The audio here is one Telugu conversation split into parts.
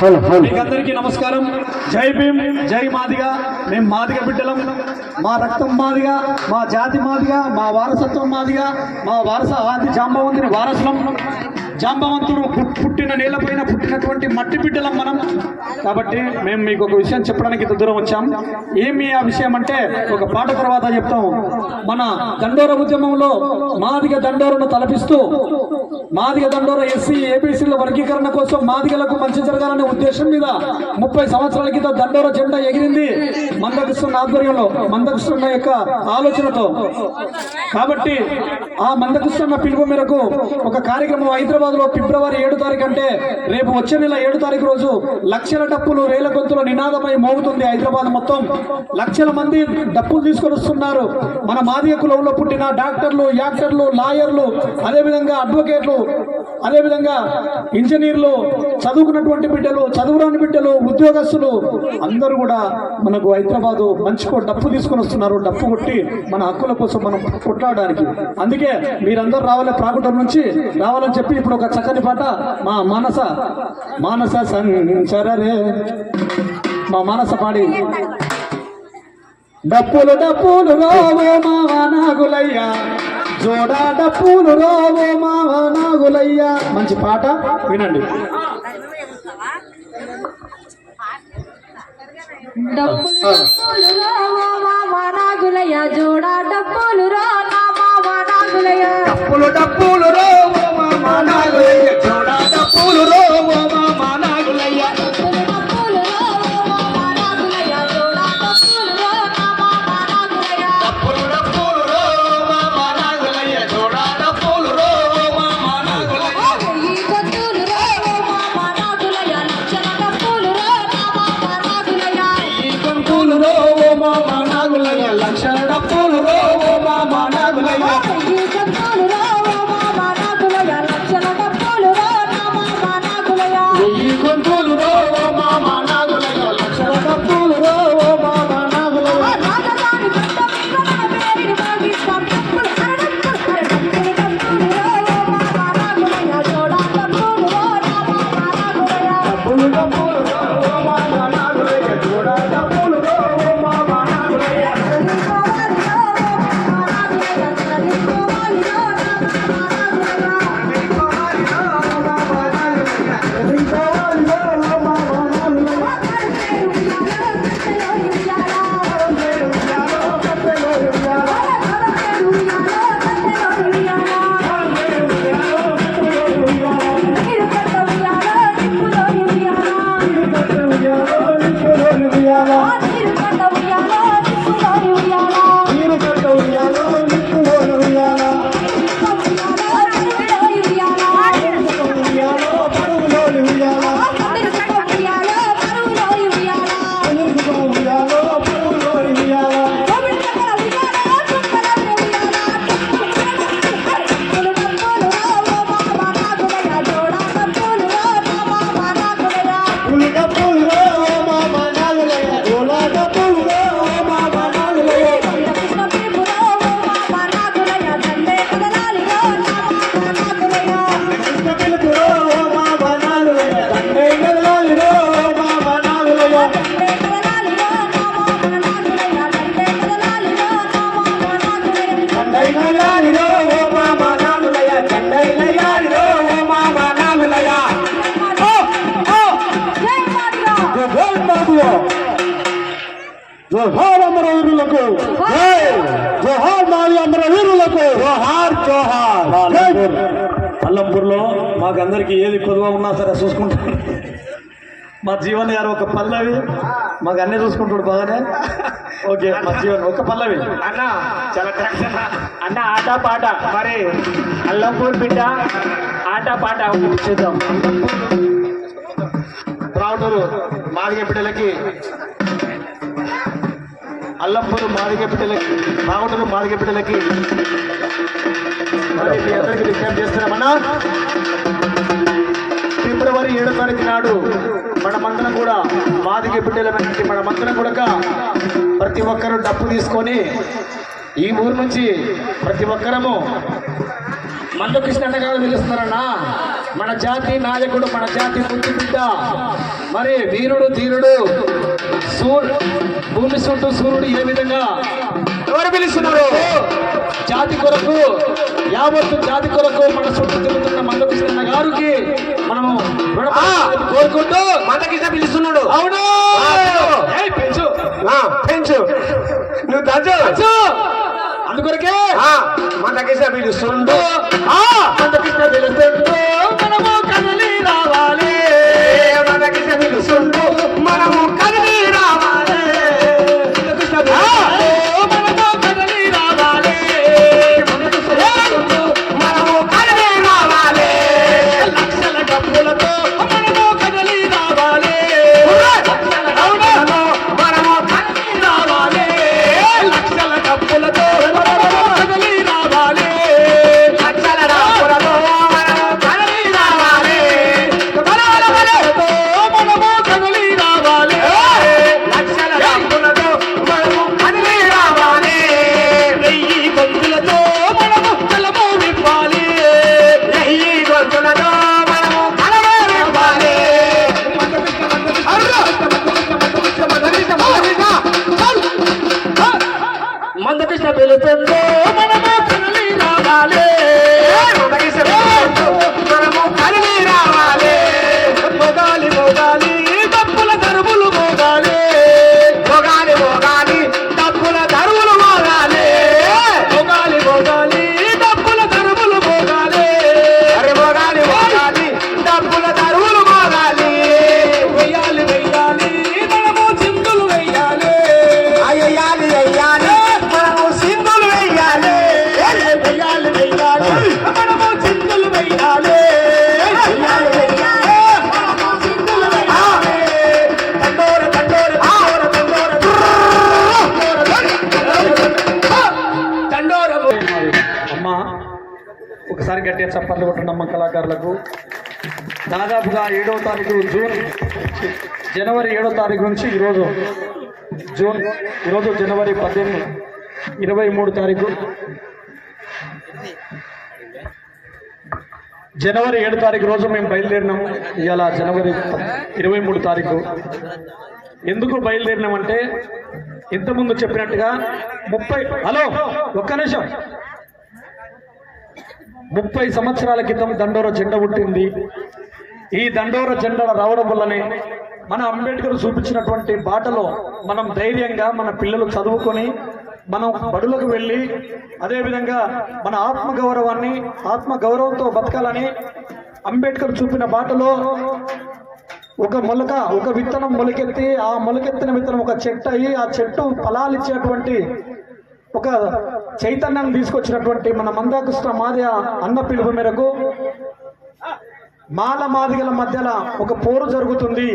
హలో మీకందరికీ నమస్కారం. జై భీమ్ జై మాదిగా. మేము మాదిగ బిడ్డలం. మా రక్తం మాదిగా మా జాతి మాదిగా మా వారసత్వం మాదిగా మా వారస ఆది జాంబవంతుని వారసులం. జాంబవంతుడు పుట్టిన పుట్టిన నేలపైన పుట్టినటువంటి మట్టి బిడ్డలం మనం. కాబట్టి మేము మీకు ఒక విషయం చెప్పడానికి ఇంత దూరం వచ్చాం. ఏమి ఆ విషయం అంటే ఒక పాట తర్వాత చెప్తాం. మన దండోర ఉద్యమంలో మాదిగ దండోరను తలపిస్తూ మాదిగ దండోర ఎస్సీ ఏబీసీల వర్గీకరణ కోసం మాదిగలకు మంచి జరగాలనే ఉద్దేశం మీద ముప్పై సంవత్సరాల కింద దండోర జెండా ఎగిరింది మందకృష్ణ ఆధ్వర్యంలో మందకృష్ణ యొక్క ఆలోచనతో. కాబట్టి ఆ మందకృష్ణ పిలుపు మేరకు ఒక కార్యక్రమం హైదరాబాద్ లో ఫిబ్రవరి ఏడు తారీఖు అంటే రేపు వచ్చే నెల ఏడు తారీఖు రోజు లక్షల డప్పులు వేల గొంతుల నినాదమై మోగుతుంది హైదరాబాద్ మొత్తం. లక్షల మంది డప్పులు తీసుకొని వస్తున్నారు. మన మాదిగ కులంలో పుట్టిన డాక్టర్లు యాక్టర్లు లాయర్లు అదేవిధంగా అడ్వకేట్లు అదేవిధంగా ఇంజనీర్లు చదువుకున్నటువంటి బిడ్డలు చదువురాని బిడ్డలు ఉద్యోగస్తులు అందరూ కూడా మనకు హైదరాబాదు మంచికో డప్పు తీసుకొని వస్తున్నారు. డప్పు కొట్టి మన హక్కుల కోసం మనం కొట్లాడడానికి. అందుకే మీరందరూ రావాలి ప్రాగుంటం నుంచి రావాలని చెప్పి ఇప్పుడు ఒక చక్కని పాట మా మానస మానస సంచరరే. మా మానస పాడి. డప్పులు డప్పులు రోవో మా నాగులయ్యా. జోడా డప్పులు రోవో మావ నాగులయ్యా. మంచి పాట? వినండి. డప్పులు డప్పులు రా మామ నాగులయ్య. జోడా డప్పులు రా మామ నాగులయ్య. డప్పులు డప్పులు రోవో మావ నాగులయ్య. జోహార్ అమర వీరులకు. జై జోహార్ వీరులకు. జోహార్ జోహార్. అల్లంపూర్లో మాకు అందరికి ఏది పొదువ ఉన్నా సరే చూసుకుంటారు. మా జీవన్ గారు ఒక పల్లవి. మాకు అన్నీ చూసుకుంటాడు బాగానే. ఓకే మా జీవన్ ఒక పల్లవి. అన్న చాలా థ్యాంక్స్ అన్న. అన్న ఆట పాట. మరి అల్లంపూర్ బిడ్డ ఆట పాట. చేద్దాం. రావుటూరు. మాదిగ బిడ్డలకి. అల్లంపూరు మాదిగ బిడ్డలకి బాగుంటారు మాదిగ బిడ్డలకి. మరి మీ అందరికీ విజ్ఞప్తి చేస్తున్నామన్నా ఫిబ్రవరి ఏడో తారీఖు నాడు మనమందరం కూడా మాదిగ బిడ్డల మనమందరం కూడా ప్రతి ఒక్కరూ డప్పు తీసుకొని ఈ ఊరు నుంచి ప్రతి ఒక్కరము మందకృష్ణ అన్న గారు పిలుస్తున్నారన్నా. మన జాతి నాయకుడు మన జాతి పుట్టి బిడ్డ మరి వీరుడు ధీరుడు భూమి చుట్టూ సూర్యుడు ఏ విధంగా? ఎవరు పిలుస్తున్నారు? జాతి కొరకు యావత్తు జాతి కొరకు మన చుట్టూ తిరుగుతున్న మందకృష్ణ గారికి మనము కోరుకుంటూ మందకృష్ణ పిలుస్తున్నాడు. అవును. పెంచు. పెంచు. నువ్వు దంచు. పెంచు అందుకొరకే మందకృష్ణ పిలుస్తుండు. మందకృష్ణ పిలుస్తుంటూ మనము కదలి రావాలి. మందకృష్ణ పిలుస్తుండు. ఒకసారి గట్టిగా చప్పట్లు కొట్టండి కళాకారులకు. దాదాపుగా ఏడవ తారీఖు జూన్ జనవరి ఏడో తారీఖు నుంచి ఈరోజు జూన్ ఈరోజు జనవరి పద్దెనిమిది ఇరవై మూడు తారీఖు. జనవరి ఏడు తారీఖు రోజు మేము బయలుదేరినాము ఇవాళ జనవరి ఇరవై మూడు తారీఖు. ఎందుకు బయలుదేరినామంటే ఇంతకుముందు చెప్పినట్టుగా ముప్పై హలో ఒక్క నిమిషం. ముప్పై సంవత్సరాల క్రితం దండోర జెండ పుట్టింది. ఈ దండోర జెండల రావడం వల్లనే మన అంబేద్కర్ చూపించినటువంటి బాటలో మనం ధైర్యంగా మన పిల్లలు చదువుకొని మనం బడులకు వెళ్ళి అదేవిధంగా మన ఆత్మగౌరవాన్ని ఆత్మగౌరవంతో ఆత్మ గౌరవంతో బతకాలని అంబేద్కర్ చూపిన బాటలో ఒక మొలక ఒక విత్తనం మొలకెత్తి ఆ మొలకెత్తిన విత్తనం ఒక చెట్టు అయ్యి ఆ చెట్టు ఫలాలు ఇచ్చేటువంటి ఒక చైతన్యాన్ని తీసుకొచ్చినటువంటి మన మందాకృష్ణ మాదియ అన్న పిలుపు మేరకు మాల మాదిగల మధ్యలో ఒక పోరు జరుగుతుంది.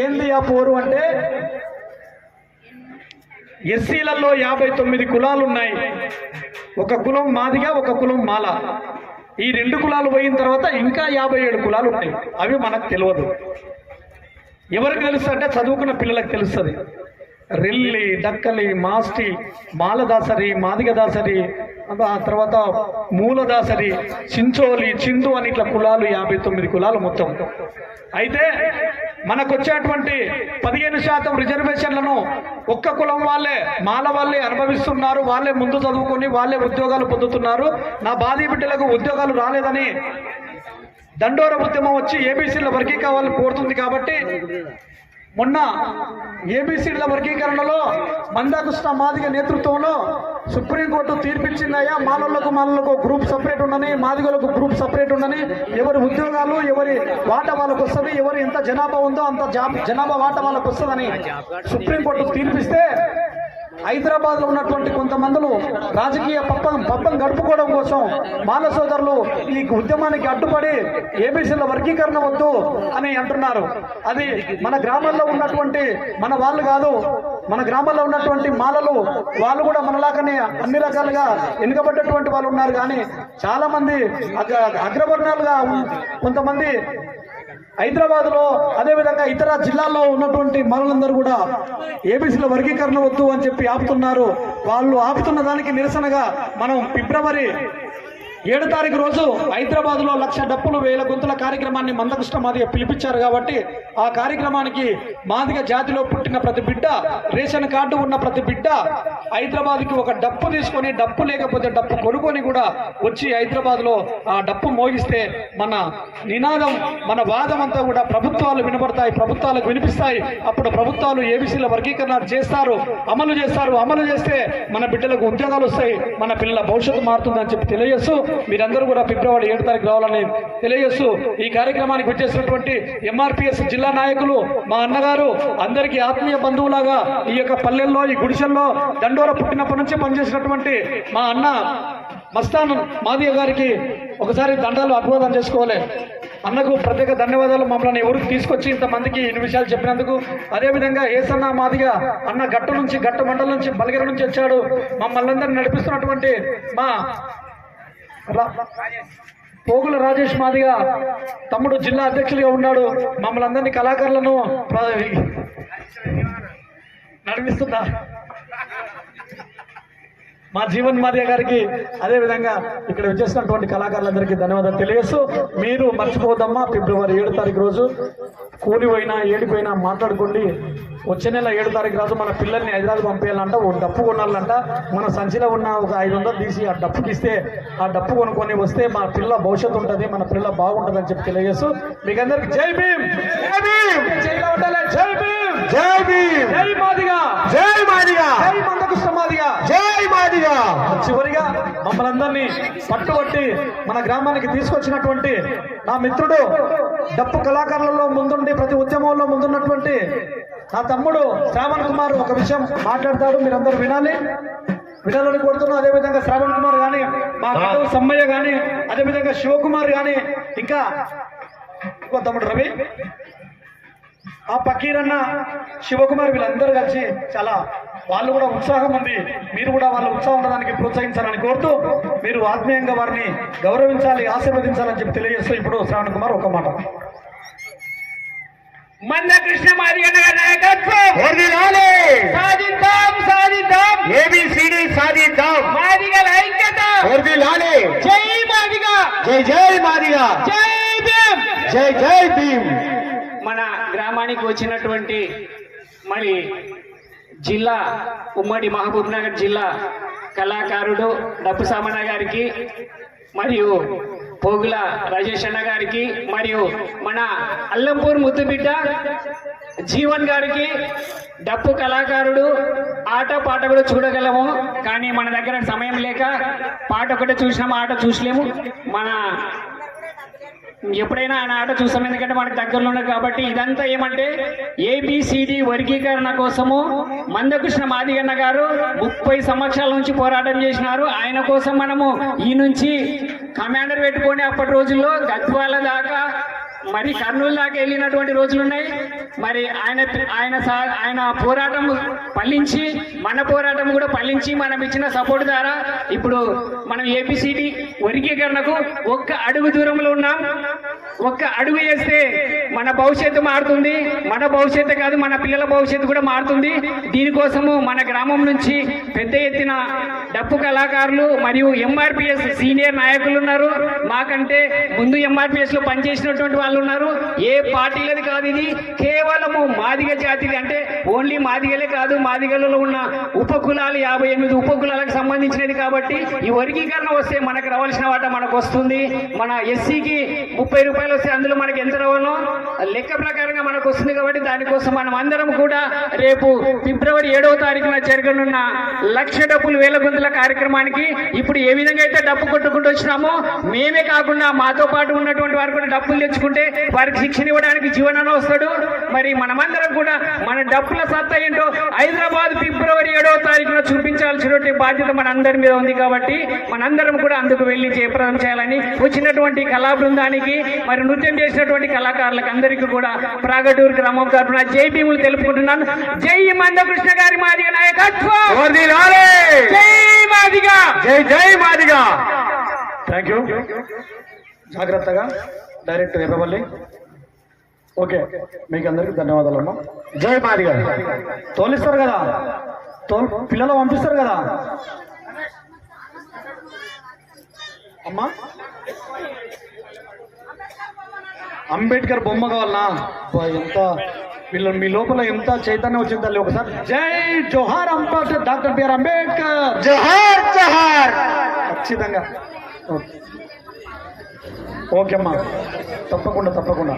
ఏంది ఆ పోరు అంటే ఎస్సీలలో యాభై తొమ్మిది కులాలు ఉన్నాయి. ఒక కులం మాదిగా ఒక కులం మాల. ఈ రెండు కులాలు పోయిన తర్వాత ఇంకా యాభై ఏడు కులాలు ఉన్నాయి. అవి మనకు తెలియదు. ఎవరికి తెలుస్తుంది అంటే చదువుకున్న పిల్లలకు తెలుస్తుంది. రెల్లి డక్కలి మాస్టి మాలదాసరి మాదిగదాసరి ఆ తర్వాత మూలదాసరి చించోలి చిందు అని ఇట్లా కులాలు యాభై తొమ్మిది కులాలు మొత్తం. అయితే మనకు వచ్చేటువంటి పదిహేను శాతం రిజర్వేషన్లను ఒక్క కులం వాళ్ళే మాల వాళ్ళే అనుభవిస్తున్నారు వాళ్ళే ముందు చదువుకొని వాళ్ళే ఉద్యోగాలు పొందుతున్నారు. నా బాధీ బిడ్డలకు ఉద్యోగాలు రాలేదని దండోర ఉద్యమం వచ్చి ఏబీసీల వర్గీకరణ కోరుతుంది కాబట్టి మొన్న ఏబీసీల వర్గీకరణలో మందాకృష్ణ మాదిగ నేతృత్వంలో సుప్రీంకోర్టు తీర్పిచ్చిందయ్యా. మాలలకు మాలలకు గ్రూప్ సపరేట్ ఉండని మాదిగలకు గ్రూప్ సపరేట్ ఉండని ఎవరి ఉద్యోగాలు ఎవరి వాటా వాళ్ళకు వస్తుంది ఎవరు ఎంత జనాభా ఉందో అంత జనాభా వాటా వాళ్ళకు వస్తుందని సుప్రీంకోర్టు తీర్పిస్తే హైదరాబాద్లో ఉన్నటువంటి కొంతమందులు రాజకీయ పప్పం పప్పం గడుపుకోవడం కోసం మాల సోదరులు ఈ ఉద్యమానికి అడ్డుపడి ఏబీసీల వర్గీకరణ వద్దు అని అంటున్నారు. అది మన గ్రామాల్లో ఉన్నటువంటి మన వాళ్ళు కాదు మన గ్రామాల్లో ఉన్నటువంటి మాలలు వాళ్ళు కూడా మనలాగానే అన్ని రకాలుగా వెనుకబడ్డటువంటి వాళ్ళు ఉన్నారు. కానీ చాలా మంది అగ్ర అగ్రవర్ణాలుగా కొంతమంది హైదరాబాద్లో అదేవిధంగా ఇతర జిల్లాల్లో ఉన్నటువంటి మనులందరూ కూడా ఏబీసీల వర్గీకరణ వద్దు అని చెప్పి ఆపుతున్నారు. వాళ్ళు ఆపుతున్న దానికి నిరసనగా మనం ఫిబ్రవరి ఏడు తారీఖు రోజు హైదరాబాద్లో లక్ష డప్పులు వేల గుంతుల కార్యక్రమాన్ని మందకృష్ణ మాదిగ పిలిపించారు కాబట్టి ఆ కార్యక్రమానికి మాదిగ జాతిలో పుట్టిన ప్రతి బిడ్డ రేషన్ కార్డు ఉన్న ప్రతి బిడ్డ హైదరాబాద్కి ఒక డప్పు తీసుకొని డప్పు లేకపోతే డప్పు కొనుక్కొని కూడా వచ్చి హైదరాబాద్లో ఆ డప్పు మోగిస్తే మన నినాదం మన వాదం అంతా కూడా ప్రభుత్వాలు వినబడతాయి ప్రభుత్వాలకు వినిపిస్తాయి. అప్పుడు ప్రభుత్వాలు ఏబీసీల వర్గీకరణ చేస్తారు అమలు చేస్తారు. అమలు చేస్తే మన బిడ్డలకు ఉద్యోగాలు వస్తాయి మన పిల్లల భవిష్యత్తు మారుతుందని చెప్పి తెలియజేస్తూ మీరందరూ కూడా ఫిబ్రవరి ఏడు తారీఖు రావాలని తెలియజేస్తూ ఈ కార్యక్రమానికి వచ్చేసినటువంటి ఎంఆర్పిఎస్ జిల్లా నాయకులు మా అన్నగారు అందరికీ ఆత్మీయ బంధువులాగా ఈ యొక్క పల్లెల్లో ఈ గుడిసెల్లో దండోర పుట్టినప్పటి నుంచి పనిచేసినటువంటి మా అన్న మస్తాన్ మాదియ గారికి ఒకసారి దండాలు అభివాదం చేసుకోవాలి. అన్నకు ప్రత్యేక ధన్యవాదాలు. మమ్మల్ని ఎవరికి తీసుకొచ్చి ఇంతమందికి ఇన్ని విషయాలు చెప్పినందుకు. అదేవిధంగా ఏసన్న మాదిగా అన్న గట్టు నుంచి గట్టు మండలం నుంచి బలగిర నుంచి వచ్చాడు. మమ్మల్ని అందరినీ నడిపిస్తున్నటువంటి మా పోగుల రాజేష్ మాదిగా తమ్ముడు జిల్లా అధ్యక్షులుగా ఉన్నాడు. మమ్మల్ని అందరినీ కళాకారులను నడిపిస్తుందా మా జీవన్ మాదిగ గారికి అదేవిధంగా ఇక్కడ వచ్చేసినటువంటి కళాకారులందరికీ ధన్యవాదాలు తెలియజేస్తూ మీరు మర్చిపోదమ్మా ఫిబ్రవరి ఏడు తారీఖు రోజు కూలిపోయినా ఏడిపోయినా మాట్లాడుకోండి. వచ్చే నెల ఏడు తారీఖు రోజు మన పిల్లల్ని హైదరాబాద్ పంపించాలంట ఓ డప్పు కొనాలంట. మన సంచిలో ఉన్న ఒక ఐదు వందలు తీసి ఆ డప్పుకి ఇస్తే ఆ డప్పు కొనుక్కొని వస్తే మన పిల్ల భవిష్యత్తు ఉంటుంది మన పిల్ల బాగుంటుంది అని చెప్పి తెలియజేస్తూ మీకు అందరికి జై భీమ్! జై భీమ్! జై భీమ్! జై భీమ్! జై మాదిగా! జై మాదిగా! జై మందకృష్ణ మాదిగా! జై మాదిగా! చివరిగా మమ్మల్ని అందరినీ పట్టుబట్టి మన గ్రామానికి తీసుకొచ్చినటువంటి నా మిత్రుడు డప్పు కళాకారులలో ముందుండి ప్రతి ఉద్యమంలో ముందున్నటువంటి నా తమ్ముడు శ్రావణ్ కుమార్ ఒక విషయం మాట్లాడతాడు మీరందరూ వినాలి. వినాలని కోరుతున్నా అదేవిధంగా శ్రావణ్ కుమార్ కానీ మా గడ్డల సమ్మయ్య కానీ అదేవిధంగా శివకుమార్ కానీ ఇంకా ఇంకో తమ్ముడు రవి. ఆ పకీరన్న శివకుమార్ వీళ్ళందరూ కలిసి చాలా వాళ్ళు కూడా ఉత్సాహం ఉంది. మీరు కూడా వాళ్ళ ఉత్సాహం ఉండడానికి ప్రోత్సహించాలని కోరుతూ మీరు ఆత్మీయంగా వారిని గౌరవించాలి ఆశీర్వదించాలని చెప్పి తెలియజేస్తూ ఇప్పుడు శ్రావణ్ కుమార్ ఒక మాట. మందకృష్ణ మాదిగన్న గారి నాయకత్వం. వర్ధిల్లాలి. సాధిద్దాం సాధిద్దాం. ఏబిసిడి సాధిద్దాం. మాదిగల ఐక్యత. వర్ధిల్లాలి. జై మాదిగా. జై జై మాదిగా. జై భీమ్. జై జై భీమ్. మన గ్రామానికి వచ్చినటువంటి మరి జిల్లా ఉమ్మడి మహబూబ్ నగర్ జిల్లా కళాకారుడు డప్పు సామన్న గారికి మరియు పోగుల రాజేష్ అన్న గారికి మరియు మన అల్లంపూర్ ముద్దుబిడ్డ జీవన్ గారికి డప్పు కళాకారుడు ఆట పాట కూడా చూడగలము. కానీ మన దగ్గర సమయం లేక పాట ఒకటే చూసినాము ఆట చూసలేము. మన ఎప్పుడైనా ఆయన ఆట చూసాం. ఎందుకంటే మనకు దగ్గరలో ఉన్నది కాబట్టి ఇదంతా ఏమంటే ఏబిసిడి వర్గీకరణ కోసము మందకృష్ణ మాదిగన్న గారు ముప్పై సంవత్సరాల నుంచి పోరాటం చేసినారు. ఆయన కోసం మనము ఈ నుంచి కమాండర్ పెట్టుకొని అప్పటి రోజుల్లో గద్వాల దాకా మరి కర్నూలు దాకా వెళ్ళినటువంటి రోజులు ఉన్నాయి. మరి ఆయన ఆయన ఆయన పోరాటం పల్లించి మన పోరాటం కూడా పల్లించి మనం ఇచ్చిన సపోర్ట్ ద్వారా ఇప్పుడు మనం ఏపీసీటీ వర్గీకరణకు ఒక్క అడుగు దూరంలో ఉన్నాం. ఒక్క అడుగు వేస్తే మన భవిష్యత్తు మారుతుంది. మన భవిష్యత్తు కాదు మన పిల్లల భవిష్యత్తు కూడా మారుతుంది. దీనికోసము మన గ్రామం నుంచి పెద్ద ఎత్తున డప్పు కళాకారులు మరియు ఎంఆర్పిఎస్ సీనియర్ నాయకులు ఉన్నారు. మాకంటే ముందు ఎంఆర్పిఎస్లో పనిచేసినటువంటి వాళ్ళు ఉన్నారు. ఏ పార్టీలది కాదు ఇది. కేవలము మాదిగ జాతిది అంటే ఓన్లీ మాదిగలే కాదు. మాదిగలలో ఉన్న ఉపకులాలు యాభై ఎనిమిది ఉపకులాలకు సంబంధించినది కాబట్టి ఈ వర్గీకరణ వస్తే మనకు రావాల్సిన వాట మనకు వస్తుంది. మన ఎస్సీకి ముప్పై రూపాయలు వస్తే అందులో మనకి ఎంత రావాలో లెక్క ప్రకారంగా మనకు వస్తుంది కాబట్టి దానికోసం మనం అందరం కూడా రేపు ఫిబ్రవరి ఏడవ తారీఖున జరగనున్న లక్ష డబ్బులు వేల గుంతల కార్యక్రమానికి ఇప్పుడు ఏ విధంగా అయితే డబ్బు కొట్టుకుంటూ వచ్చినామో మేమే కాకుండా మాతో పాటు ఉన్నటువంటి వారు కూడా డబ్బులు తెచ్చుకుంటే వారికి శిక్షణ ఇవ్వడానికి జీవనాన్ని వస్తాడు. మరి మనమందరం కూడా మన డబ్బుల సత్తా ఏంటో హైదరాబాద్ ఫిబ్రవరి ఏడవ తారీఖున చూపించాల్సినటువంటి బాధ్యత మన అందరి మీద ఉంది కాబట్టి మనందరం కూడా అందుకు వెళ్ళి జయప్రదం చేయాలని వచ్చినటువంటి కళా బృందానికి మరి నృత్యం చేసినటువంటి కళాకారులకు అందరికీ కూడా ప్రాగటూరు గ్రామం తరఫున జై భీములు తెలుపుకుంటున్నాను. జై మందకృష్ణ గారి మాదిగ నాయకత్వం. జై మాదిగా. జై జై మాదిగా. థ్యాంక్ యూ జాగ్రత్తగా డైరెక్ట్ ఎర్రవల్లి. ఓకే మీకు అందరికీ ధన్యవాదాలు అమ్మా. జై మాదిగా. తోలిస్తారు కదా? తోల్ పిల్లలు పంపిస్తారు కదా? అమ్మా. అంబేద్కర్ బొమ్మ కావాలనా? ఎంత? వీళ్ళ మీ లోపల ఎంత చైతన్యం వచ్చింది తల్లి ఒకసారి జై జోహార్ అంబేద్కర్ డాక్టర్ బిఆర్ అంబేద్కర్. జోహార్ జోహార్. ఖచ్చితంగా. ఓకే అమ్మా. తప్పకుండా తప్పకుండా.